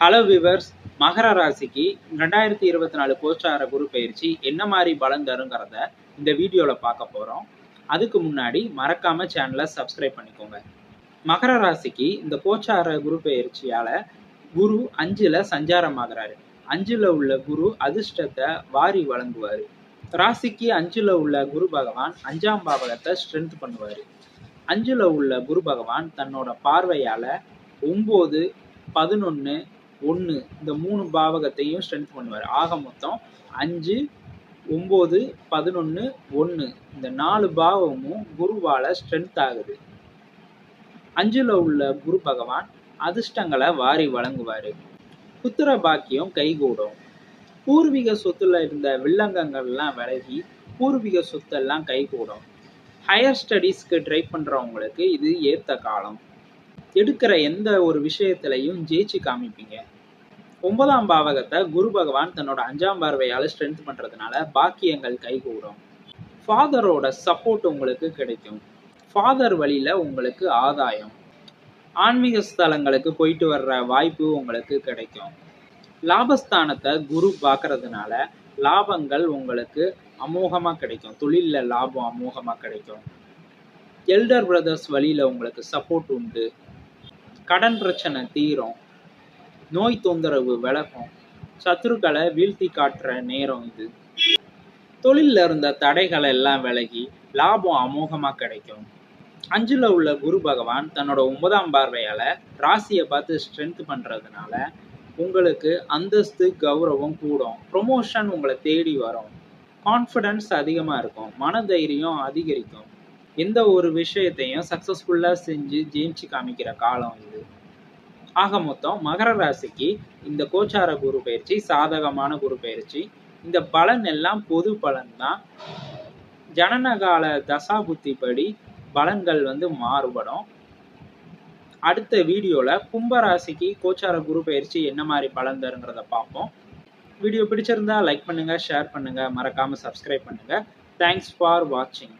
Hello viewers மகர ராசிக்கு ரெண்டாயிரத்தி இருபத்தி நாலு கோச்சார குரு பயிற்சி என்ன மாதிரி பலன் தருங்கிறத இந்த வீடியோவில் பார்க்க போகிறோம் அதுக்கு முன்னாடி மறக்காம சேனலை சப்ஸ்கிரைப் பண்ணிக்கோங்க. மகர ராசிக்கு இந்த கோச்சார குரு பயிற்சியால் குரு அஞ்சில் சஞ்சாரம் ஆகுறாரு உள்ள குரு அதிர்ஷ்டத்தை வாரி வழங்குவார். ராசிக்கு அஞ்சில் உள்ள குரு பகவான் அஞ்சாம் பாவகத்தை ஸ்ட்ரென்த் பண்ணுவார். அஞ்சில் உள்ள குரு பகவான் தன்னோட பார்வையால் ஒம்பது பதினொன்று ஒன்று இந்த மூணு பாவகத்தையும் ஸ்ட்ரென்த் பண்ணுவார். ஆக மொத்தம் அஞ்சு ஒம்பது பதினொன்று ஒன்று இந்த நாலு பாவமும் குருவால ஸ்ட்ரென்த் ஆகுது. அஞ்சுல உள்ள குரு பகவான் அதிர்ஷ்டங்களை வாரி வழங்குவாரு. புத்திர பாக்கியம் கைகூடும். பூர்வீக சொத்துல இருந்த வில்லங்கங்கள்லாம் விலகி பூர்வீக சொத்தெல்லாம் கைகூடும். ஹையர் ஸ்டடீஸ்க்கு ட்ரை பண்றவங்களுக்கு இது ஏத்த காலம். எடுக்கிற எந்த ஒரு விஷயத்திலையும் ஜெயிச்சு காமிப்பீங்க. ஒன்பதாம் பாவகத்தை குரு பகவான் தன்னோட அஞ்சாம் பார்வையால ஸ்ட்ரென்த் பண்றதுனால பாக்கியங்கள் கைகூடும். ஃபாதரோட சப்போர்ட் உங்களுக்கு கிடைக்கும். ஃபாதர் வழியில உங்களுக்கு ஆதாயம். ஆன்மீக ஸ்தலங்களுக்கு போயிட்டு வர்ற வாய்ப்பு உங்களுக்கு கிடைக்கும். லாபஸ்தானத்தை குரு பார்க்கறதுனால லாபங்கள் உங்களுக்கு அமோகமா கிடைக்கும். தொழில்ல லாபம் அமோகமா கிடைக்கும். எல்டர் பிரதர்ஸ் வழியில உங்களுக்கு சப்போர்ட் உண்டு. கடன் பிரச்சனை தீரும். நோய் தொந்தரவு விலகும். சத்துருக்களை வீழ்த்தி காட்டுற நேரம் இது. தொழில்ல இருந்த தடைகள் எல்லாம் விலகி லாபம் அமோகமா கிடைக்கும். அஞ்சுல உள்ள குரு பகவான் தன்னோட ஒன்பதாம் பார்வையால ராசியை பார்த்து ஸ்ட்ரென்த் பண்றதுனால உங்களுக்கு அந்தஸ்து கௌரவம் கூடும். ப்ரொமோஷன் உங்களை தேடி வரும். கான்ஃபிடன்ஸ் அதிகமாக இருக்கும். மனதைரியம் அதிகரிக்கும். எந்த ஒரு விஷயத்தையும் சக்ஸஸ்ஃபுல்லாக செஞ்சு ஜெயிச்சு காமிக்கிற காலம் இது. ஆக மொத்தம் மகர ராசிக்கு இந்த கோச்சார குரு பயிற்சி சாதகமான குரு பயிற்சி இந்த பலன் எல்லாம் பொது பலன் தான். ஜனனகால தசாபுத்தி படி பலன்கள் வந்து மாறுபடும். அடுத்த வீடியோவில் கும்பராசிக்கு கோச்சார குரு பயிற்சி என்ன மாதிரி பலன் தருங்கிறத பார்ப்போம். வீடியோ பிடிச்சிருந்தா லைக் பண்ணுங்கள் ஷேர் பண்ணுங்கள் மறக்காமல் சப்ஸ்கிரைப் பண்ணுங்கள் தேங்க்ஸ் ஃபார் வாட்சிங்